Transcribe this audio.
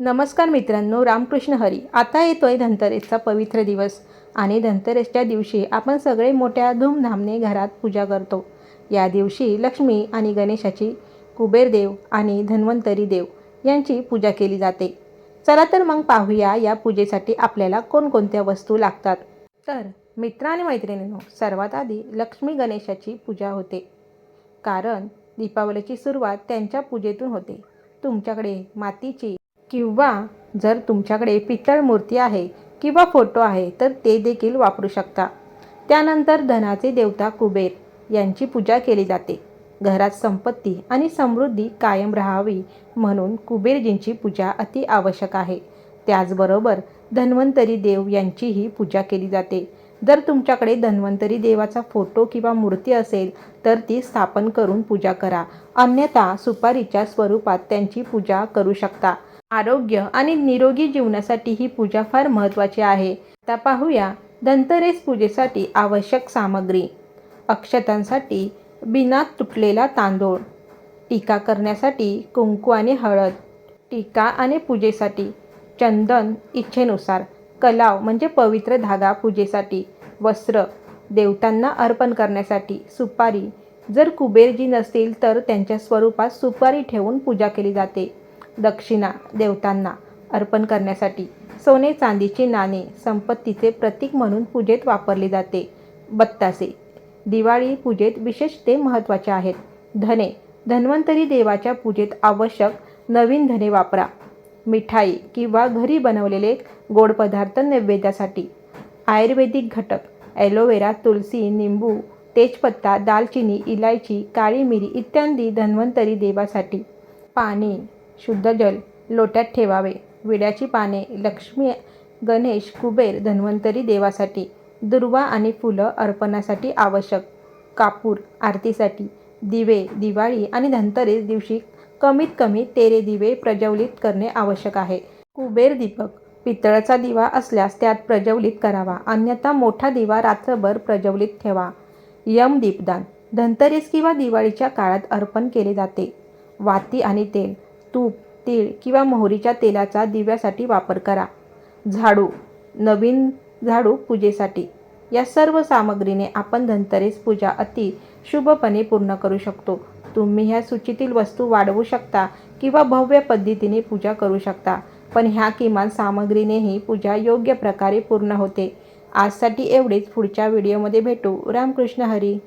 नमस्कार मित्रांनो रामकृष्ण हरी. आता येतोय धनतेरसचा पवित्र दिवस आणि धनतेरसच्या दिवशी आपण सगळे मोठ्या धूमधामने घरात पूजा करतो. या दिवशी लक्ष्मी आणि गणेशाची कुबेरदेव आणि धन्वंतरी देव यांची पूजा केली जाते. चला तर मग पाहूया या पूजेसाठी आपल्याला कोणकोणत्या वस्तू लागतात. तर मित्र आणि मैत्रिणींनो सर्वात आधी लक्ष्मी गणेशाची पूजा होते. कारण दीपावलीची सुरुवात त्यांच्या पूजेतून होते. तुमच्याकडे मातीची किंवा जर तुमच्याकडे पितळ मूर्ती आहे किंवा फोटो आहे तर ते देखील वापरू शकता. त्यानंतर धनाचे देवता कुबेर यांची पूजा केली जाते. घरात संपत्ती आणि समृद्धी कायम राहावी म्हणून कुबेरजींची पूजा अति आवश्यक आहे. त्याचबरोबर धन्वंतरी देव यांचीही पूजा केली जाते. जर तुमच्याकडे धन्वंतरी देवाचा फोटो किंवा मूर्ती असेल तर ती स्थापन करून पूजा करा. अन्यथा सुपारीच्या स्वरूपात त्यांची पूजा करू शकता. आरोग्य आणि निरोगी जीवनासाठी ही पूजा फार महत्त्वाची आहे. आता पाहूया धनतेरस पूजेसाठी आवश्यक सामग्री. अक्षतांसाठी बिना तुटलेला तांदूळ. टीका करण्यासाठी कुंकू आणि हळद. टीका आणि पूजेसाठी चंदन इच्छेनुसार. कलाव म्हणजे पवित्र धागा पूजेसाठी. वस्त्र. देवतांना अर्पण करण्यासाठी सुपारी. जर कुबेरजी नसतील तर त्यांच्या स्वरूपात सुपारी ठेवून पूजा केली जाते. दक्षिणा देवतांना अर्पण करण्यासाठी सोने चांदीची नाणे संपत्तीचे प्रतीक म्हणून पूजेत वापरले जाते. बत्तासे. दिवाळी पूजेत विशेष ते महत्त्वाचे आहेत. धने. धन्वंतरी देवाच्या पूजेत आवश्यक नवीन धने वापरा. मिठाई किंवा घरी बनवलेले गोड पदार्थ नैवेद्यासाठी. आयुर्वेदिक घटक ॲलोवेरा तुलसी निंबू तेजपत्ता दालचिनी इलायची काळी मिरी इत्यादी धन्वंतरी देवासाठी. पाणी. शुद्ध जल लोट्यात ठेवावे. विड्याची पाने लक्ष्मी गणेश कुबेर धन्वंतरी देवासाठी दुर्वा आणि फुलं अर्पणासाठी आवश्यक. कापूर आरतीसाठी दिवे दिवाळी आणि धनतेरस दिवशी कमीत कमी तेरे दिवे प्रज्वलित करणे आवश्यक आहे. कुबेर दीपक पितळाचा दिवा असल्यास त्यात प्रज्वलित करावा. अन्यथा मोठा दिवा रात्रभर प्रज्वलित ठेवा. यम दीपदान धनतेरस किंवा दिवाळीच्या काळात अर्पण केले जाते. वाती आणि तेल तूप तीळ किंवा मोहरीच्या तेलाचा दिव्यासाठी वापर करा. झाडू नवीन झाडू पूजेसाठी. या सर्व सामग्रीने आपण धनतेरस पूजा अति शुभपणे पूर्ण करू शकतो. तुम्ही ह्या सूचीतील वस्तू वाढवू शकता किंवा भव्य पद्धतीने पूजा करू शकता पण ह्या किमान सामग्रीनेही पूजा योग्य प्रकारे पूर्ण होते. आजसाठी एवढेच. पुढच्या व्हिडिओमध्ये भेटू. रामकृष्ण हरी.